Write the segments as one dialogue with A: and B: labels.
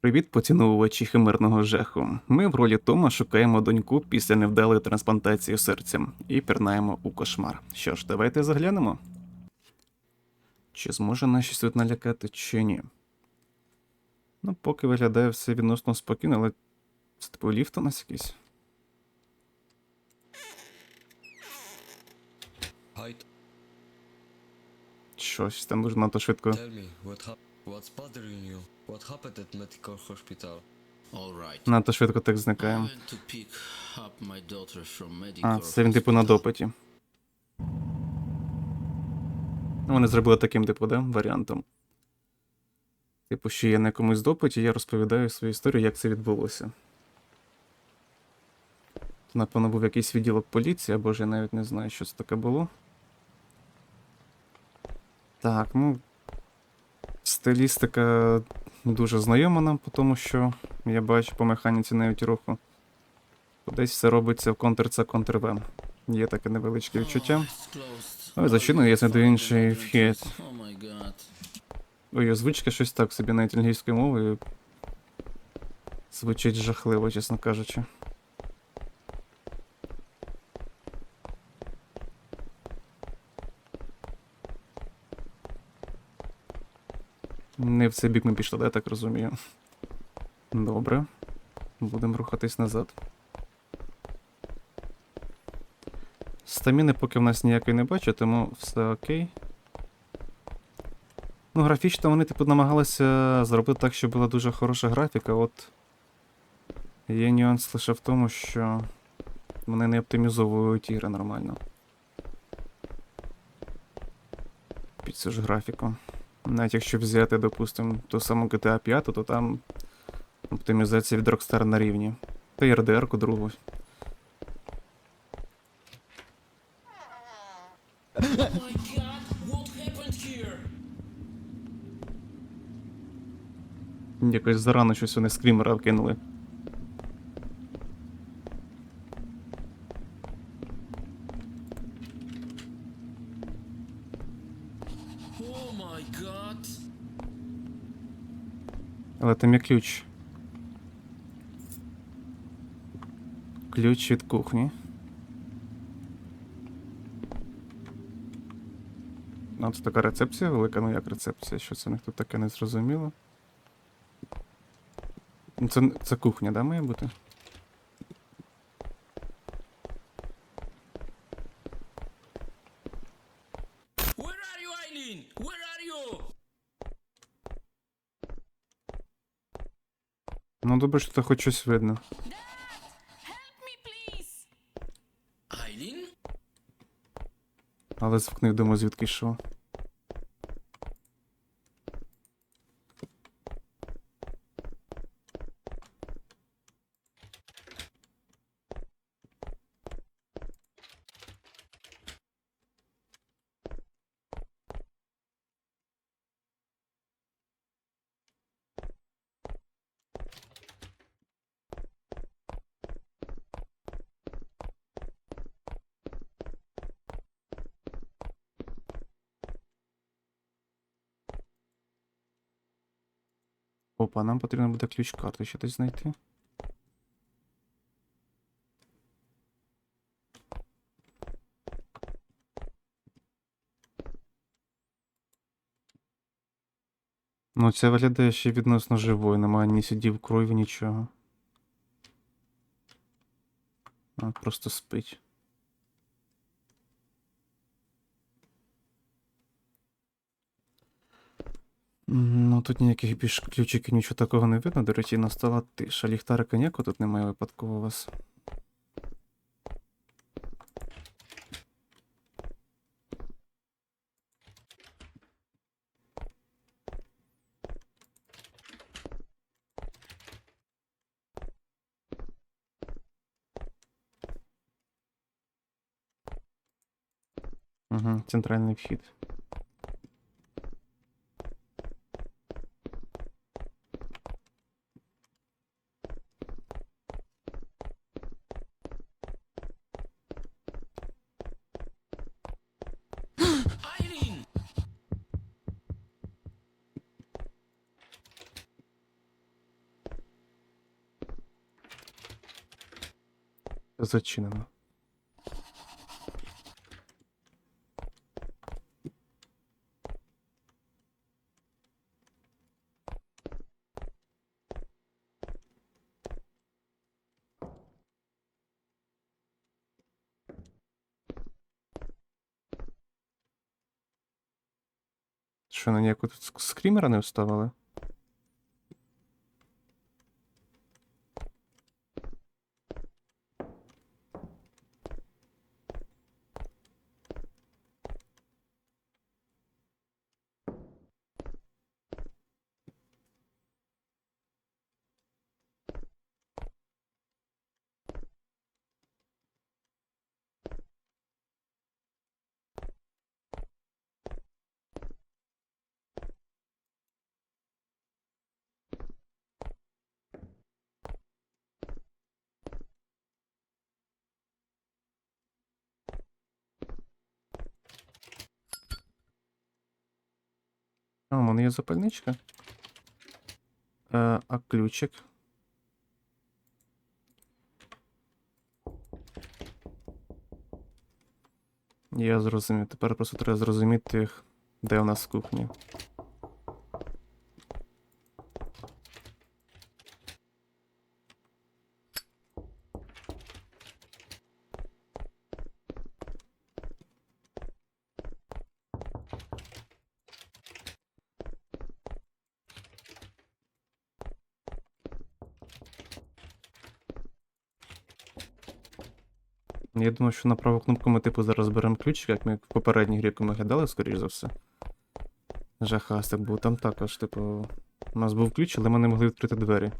A: Привіт, поціновувачі химерного жаху. Ми в ролі Тома шукаємо доньку після невдалої трансплантації серця і пірнаємо у кошмар. Що ж, давайте заглянемо. Чи зможе нас щось тут налякати, чи ні? Ну, поки виглядає все відносно спокійно, але це типу ліфт у нас якийсь. Щось там дуже надто швидко.
B: What's bothering you? What happened at medical hospital?
C: All right.
A: Надто швидко так
C: I
A: зникає.
C: went to pick up my daughter from medical
A: А, це він типу на допиті. Ну, Вони зробили таким, типу, да, варіантом. Типу, що я на якомусь допиті, я розповідаю свою історію, як це відбулося. Напевно, був якийсь відділок поліції, або ж я навіть не знаю, що це таке було. Так, ну. Стилістика дуже знайома нам, тому що я бачу по механіці навіть руху. Десь все робиться в контр це контр В. Є таке невеличке відчуття. Ой, зачинено, я знайду інший вхід. Ой, озвучка щось так собі навіть англійською мовою. Звучить жахливо, чесно кажучи. Не в цей бік ми пішли, я так розумію. Добре. Будемо рухатись назад. Стаміни поки в нас ніякої не бачу, тому все окей. Ну, графічно вони, типу, намагалися зробити так, щоб була дуже хороша графіка, от. Є нюанс лише в тому, що вони не оптимізовують ігри нормально. Під цю ж графіку. Навіть якщо взяти, допустимо, ту саму GTA 5, то там оптимізація від Rockstar на рівні. Та й RDR-ку другу. Якось зарано щось вони скрімера вкинули. Але там є ключ. Ключ від кухні. Ну, це така рецепція велика, ну як рецепція? Що це в них таке не зрозуміло? Ну, Це, це кухня, да, має бути? Добре, тут хоч щось видно. Але звук не думаю, звідки йшов. Опа, нам потрібно буде ключ карти ще десь знайти. Ну, це виглядає ще відносно живою, немає ні слідів крові, нічого. А, просто спить. Ну, тут ніяких більш ключиків нічого такого не видно. До речі, настала тиша. Ліхтарика ніякого тут немає випадково у вас. Угу, центральний вхід. Зачинено. Що на ніяку тут скрімера не вставили? А, у є запальничка. Е, а ключик. Я зрозумів. Тепер просто треба зрозуміти, де у нас кухня. Я думаю, що на праву кнопку ми типу зараз беремо ключик, як ми в попередній грі ми глядали, скоріш за все. Жахастик був. Там також, типу. У нас був ключ, але ми не могли відкрити двері.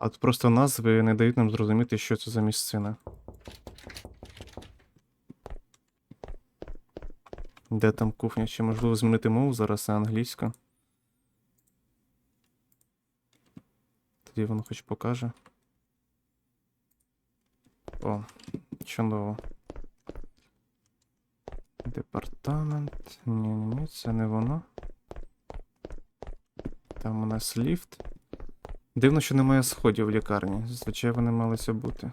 A: А тут просто назви не дають нам зрозуміти, що це за місцина. Де там кухня? Чи можливо змінити мову зараз на англійську? Тоді воно хоч покаже. О, чудово. Департамент. Ні-ні-ні, це не воно. Там у нас ліфт. Дивно, що немає сходів в лікарні. Зазвичай вони малися бути.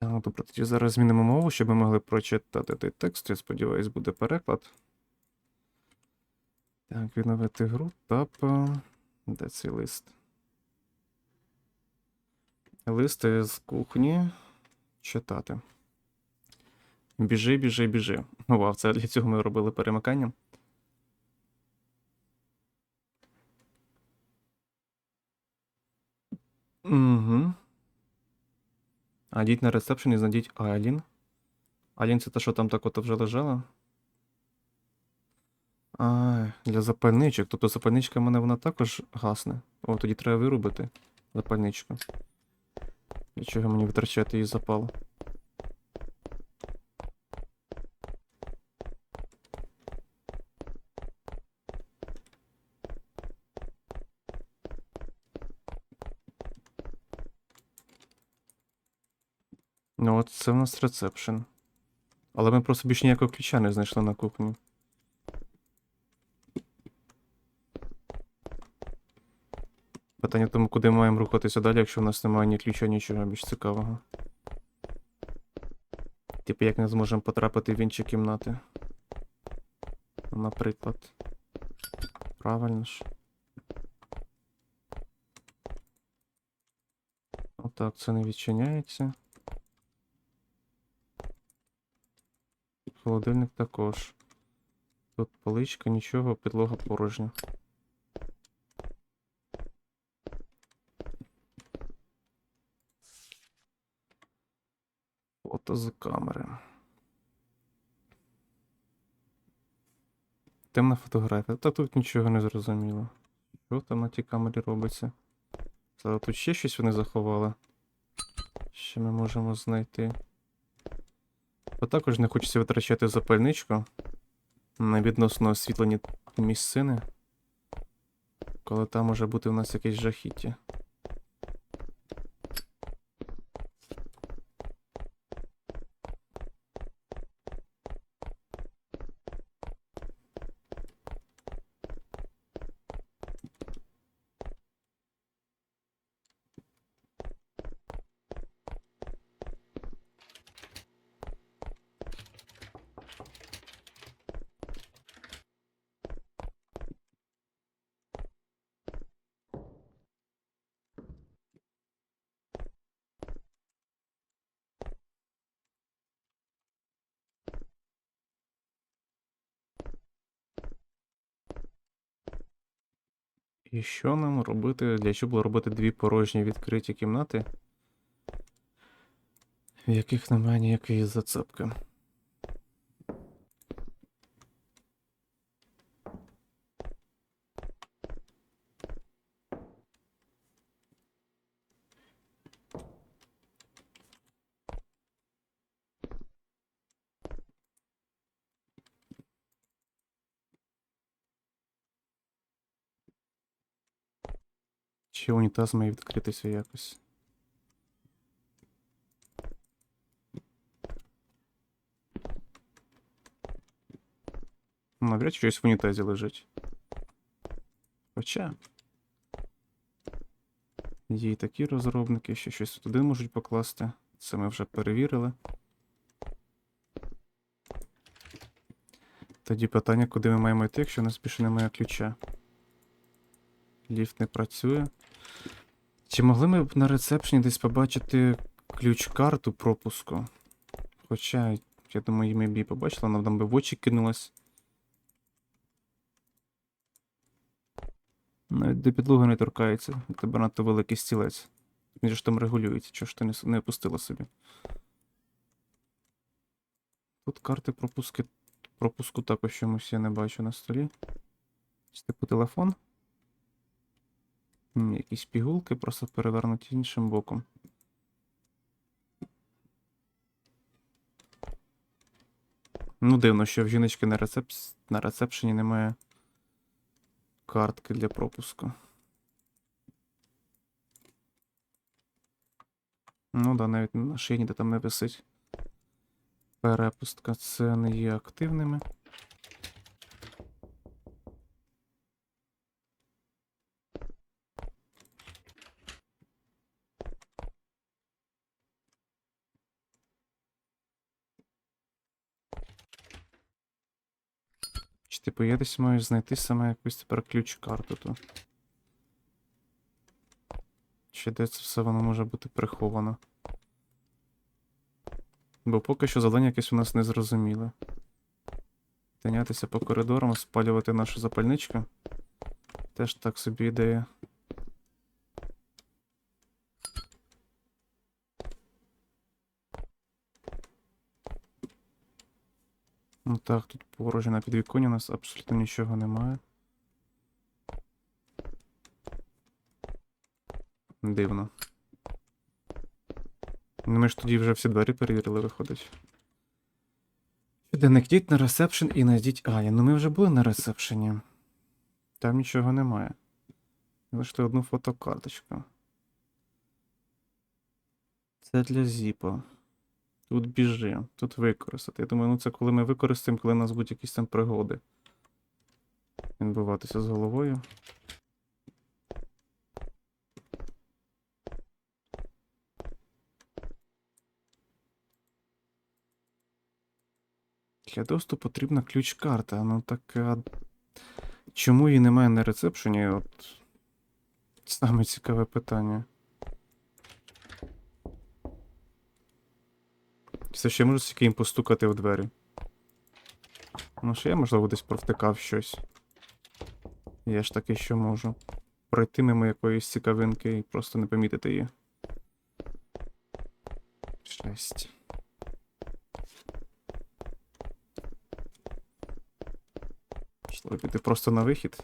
A: Так, добре, тоді зараз змінимо мову, щоб ми могли прочитати той текст. Я сподіваюсь, буде переклад. Так, відновити гру. Тап. Де цей лист? Лист з кухні. Читати. Біжи, біжи, біжи. Ну, вау, це для цього ми робили перемикання. Угу. Йдіть на ресепшн і знайдіть Айлін. Айлін це те, що там так от вже лежала. А, для запальничок. Тобто запальничка в мене вона також гасне. О, тоді треба вирубити запальничку. Для чого мені витрачати її запал? Ну, от це в нас ресепшн. Але ми просто більш ніякого ключа не знайшли на кухні. Питання в тому, куди ми маємо рухатися далі, якщо в нас немає ні ключа, нічого більш цікавого. Типу, як не зможемо потрапити в інші кімнати. Наприклад. Правильно ж. Отак, це не відчиняється. холодильник також. Тут поличка, нічого, підлога порожня. Фото з камери. Темна фотографія. Та тут нічого не зрозуміло. Що там на тій камері робиться? Зараз тут ще щось вони заховали. Що ми можемо знайти? А також не хочеться витрачати запальничку на відносно освітлені місцини, коли там може бути в нас якесь жахіття. І що нам робити? Для чого було робити дві порожні відкриті кімнати, в яких немає ніякої зацепки. Чи унітаз має відкритися якось? Навряд чи щось в унітазі лежить. Хоча. Є і такі розробники, що щось туди можуть покласти. Це ми вже перевірили. Тоді питання, куди ми маємо йти, якщо у нас більше немає ключа. Ліфт не працює. Чи могли ми б на ресепшені десь побачити ключ-карту пропуску? Хоча, я думаю, ми б її побачили, вона нам би в очі кинулась. Навіть до підлоги не торкається, у тебе надто великий стілець. Він ж там регулюється, чого ж ти не, не опустила собі. Тут карти пропуски. Пропуску також чомусь я не бачу на столі. Це типу телефон. Якісь пігулки просто перевернуті іншим боком. Ну, дивно, що в жіночки на, рецеп... на рецепшені немає картки для пропуску. Ну да, навіть на шиї ніде там не висить. Перепустка це не є активними. Чи типу я десь маю знайти саме якусь тепер ключ-карту то. Чи де це все воно може бути приховано? Бо поки що завдання якесь у нас не зрозуміле. Тинятися по коридорам, спалювати нашу запальничку. Теж так собі ідея. Ну так, тут порожньо на підвіконні у нас абсолютно нічого немає. Дивно. Ну, ми ж тоді вже всі двері перевірили, виходить. Щоденник йдіть на ресепшн і знайдіть Аня. Ну ми вже були на ресепшені. Там нічого немає. Лише одну фотокарточку. Це для зіпа. Тут біжи, тут використати. Я думаю, ну це коли ми використаємо, коли у нас будуть якісь там пригоди. Відбуватися з головою. Для доступу потрібна ключ-карта. Ну так. А... Чому її немає на рецепшені? От. Саме цікаве питання. Все ще можу тільки їм постукати в двері. Ну, ще я, можливо, десь провтикав щось. Я ж таки ще можу. Пройти мимо якоїсь цікавинки і просто не помітити її. Шесть. Можливо, піти просто на вихід.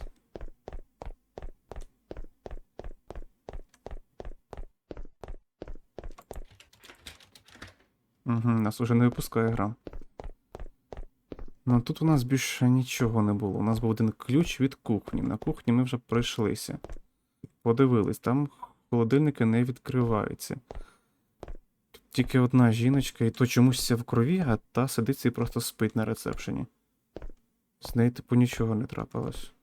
A: Угу, нас уже не випускає гра. Ну тут у нас більше нічого не було. У нас був один ключ від кухні. На кухні ми вже пройшлися. Подивились, там холодильники не відкриваються. Тут тільки одна жіночка, і то чомусь в крові, а та сидить і просто спить на рецепшені. З неї, типу, нічого не трапилось.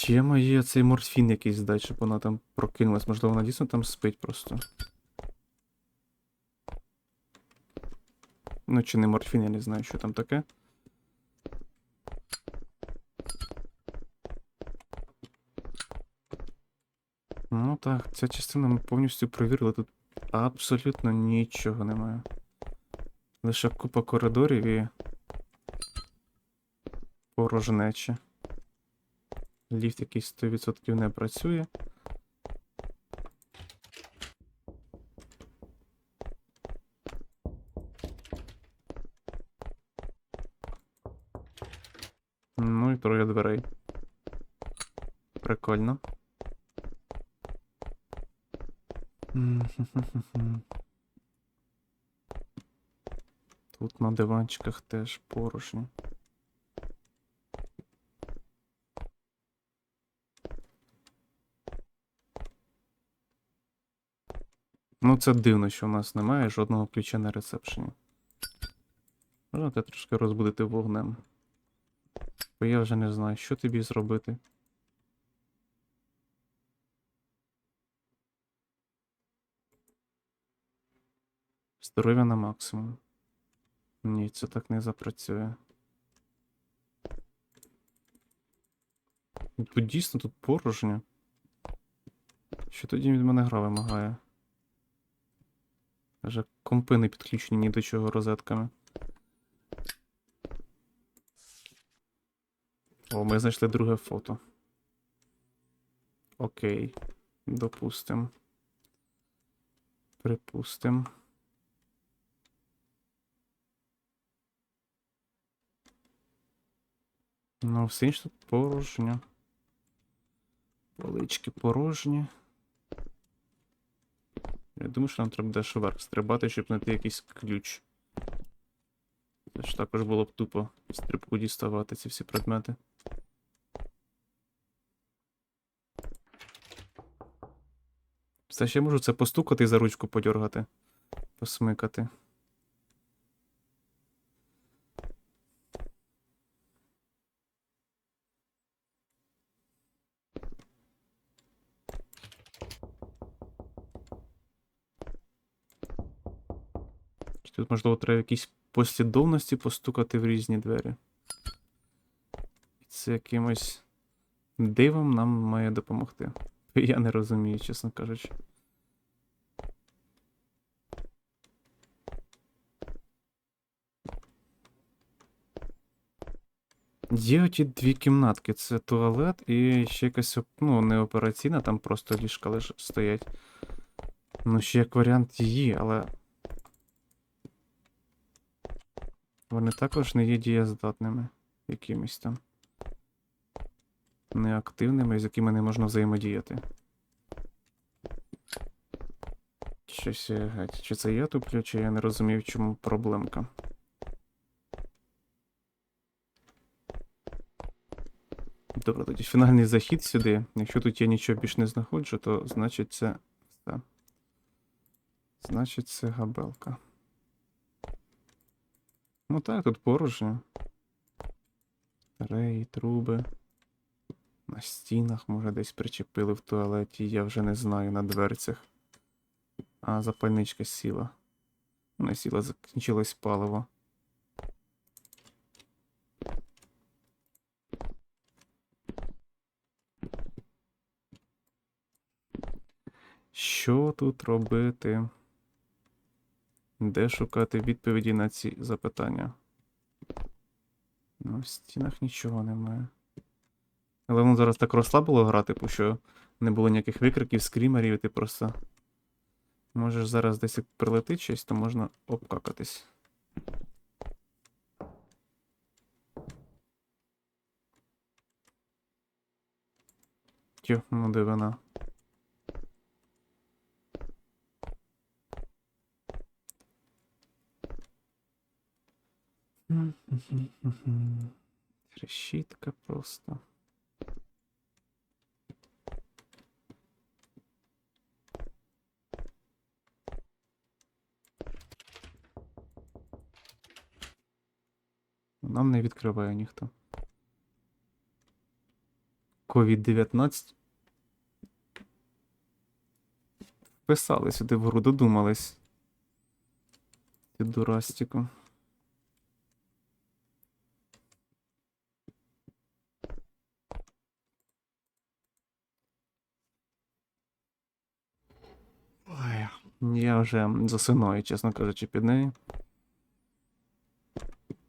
A: Чи я маю цей морфін якийсь здати, щоб вона там прокинулась? Можливо, вона дійсно там спить просто. Ну, чи не морфін, я не знаю, що там таке. Ну так, ця частина ми повністю провірили. Тут абсолютно нічого немає. Лише купа коридорів і. порожнечі. Ліфт якийсь 100% не працює. Ну і троє дверей. Прикольно. Тут на диванчиках теж порожні. Це дивно, що у нас немає жодного ключа на ресепшені. Можете трошки розбудити вогнем. Бо я вже не знаю, що тобі зробити. Здоров'я на максимум. Ні, це так не запрацює. Тут дійсно тут порожньо. Що тоді від мене гра вимагає? Вже компи не підключені ні до чого розетками. О, ми знайшли друге фото. Окей. Допустим. Припустим. Ну, все інше тут порожньо. Полички порожні. Я думаю, що нам треба дещо вверх стрибати, щоб знайти якийсь ключ. Це ж також було б тупо стрибку діставати ці всі предмети. Все ще можу це постукати і за ручку подьоргати. Посмикати. Можливо, треба в якійсь послідовності постукати в різні двері. І це якимось дивом нам має допомогти. Я не розумію, чесно кажучи. Є оті дві кімнатки: це туалет і ще якась, ну, не операційна, там просто ліжка лиш стоять. Ну, ще як варіант її, але. Вони також не є дієздатними якимись там. Неактивними, з якими не можна взаємодіяти. Щось геть. Чи це я туплю, чи я не розумів, чому проблемка. Добре, тоді фінальний захід сюди. Якщо тут я нічого більш не знаходжу, то значить це. Значить, це габелка. Ну так, тут порожньо. Реї, труби. На стінах, може, десь причепили в туалеті, я вже не знаю, на дверцях. А, запальничка сіла. Не сіла, закінчилось паливо. Що тут робити? Де шукати відповіді на ці запитання? Ну, в стінах нічого немає. Але воно зараз так розслабило гра, типу, що не було ніяких викриків, скрімерів, і ти просто. Можеш зараз десь як прилетить щось, то можна обкакатись. Тьох, ну дивина. Решітка просто. Нам не відкриває ніхто. COVID-19. Вписали сюди в гру, додумались. Ці дурастіку. Ой, я вже засинаю, чесно кажучи, під нею.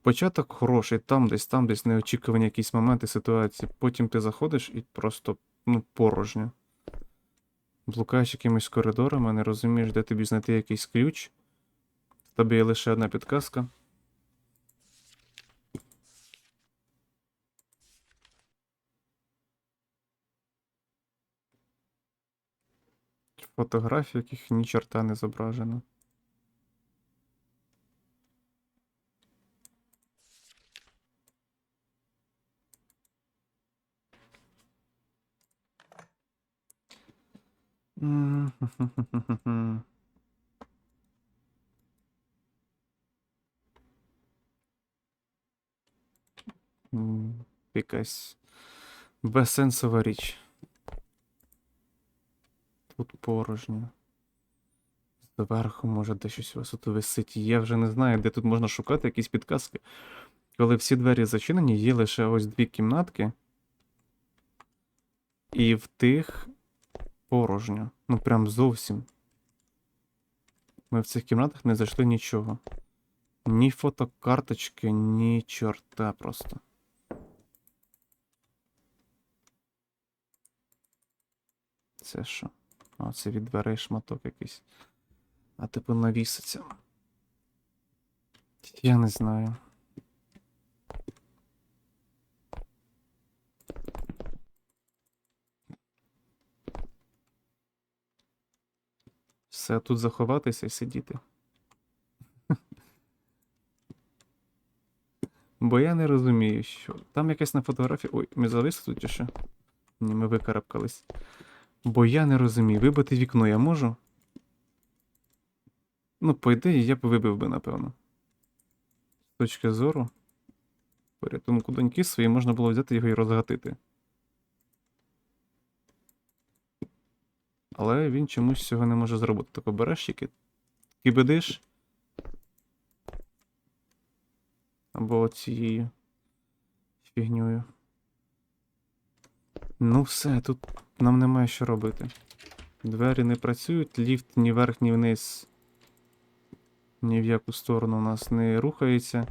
A: Початок хороший, там десь, там десь неочікувані якісь моменти ситуації. Потім ти заходиш і просто ну, порожньо. Блукаєш якимись коридорами, не розумієш, де тобі знайти якийсь ключ. В тобі є лише одна підказка. Фотографії, яких ні чорта не зображено. Якась безсенсова річ. Тут порожньо. Зверху, може, де щось у вас тут висить. Я вже не знаю, де тут можна шукати якісь підказки. Коли всі двері зачинені, є лише ось дві кімнатки. І в тих порожньо. Ну прям зовсім. Ми в цих кімнатах не зайшли нічого. Ні фотокарточки, ні чорта просто. Це що? А, це від дверей шматок якийсь. А типу навіситься. Я не знаю. Все тут заховатися і сидіти. Бо я не розумію, що. Там якась на фотографії. Ой, ми зависли тут що? Ні, ми викарабкались. Бо я не розумію, вибити вікно я можу? Ну, по ідеї, я б вибив би, напевно. З точки зору. Порятунку доньки своєї можна було взяти його і розгатити. Але він чомусь цього не може зробити. Тако береш тільки кибидиш. Або цією фігньою. Ну все, тут нам немає що робити. Двері не працюють, ліфт ні вверх, ні вниз. Ні в яку сторону у нас не рухається.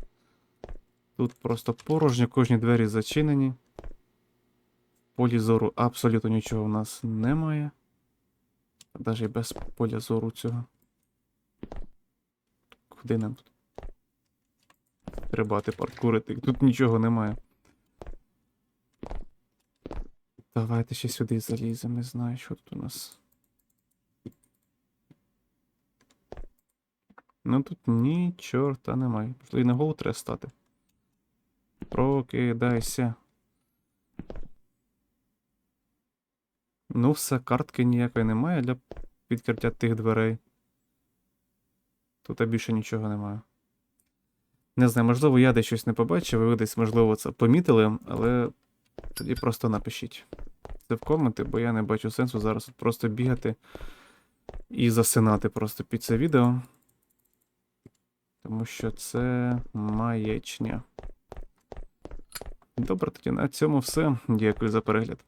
A: Тут просто порожньо, кожні двері зачинені. В полі зору абсолютно нічого у нас немає. Навіть без поля зору цього. Куди нам тут? Стрибати, паркурити. Тут нічого немає. Давайте ще сюди заліземо, не знаю, що тут у нас. Ну тут ні чорта немає. Можливо, і на голову треба стати. Прокидайся. Ну, все, картки ніякої немає для відкриття тих дверей. Тут більше нічого немає. Не знаю, можливо, я десь щось не побачив, ви десь, можливо, це помітили, але тоді просто напишіть. Це в коменти, бо я не бачу сенсу зараз просто бігати і засинати просто під це відео. Тому що це маячня. Добре, тоді на цьому все. Дякую за перегляд.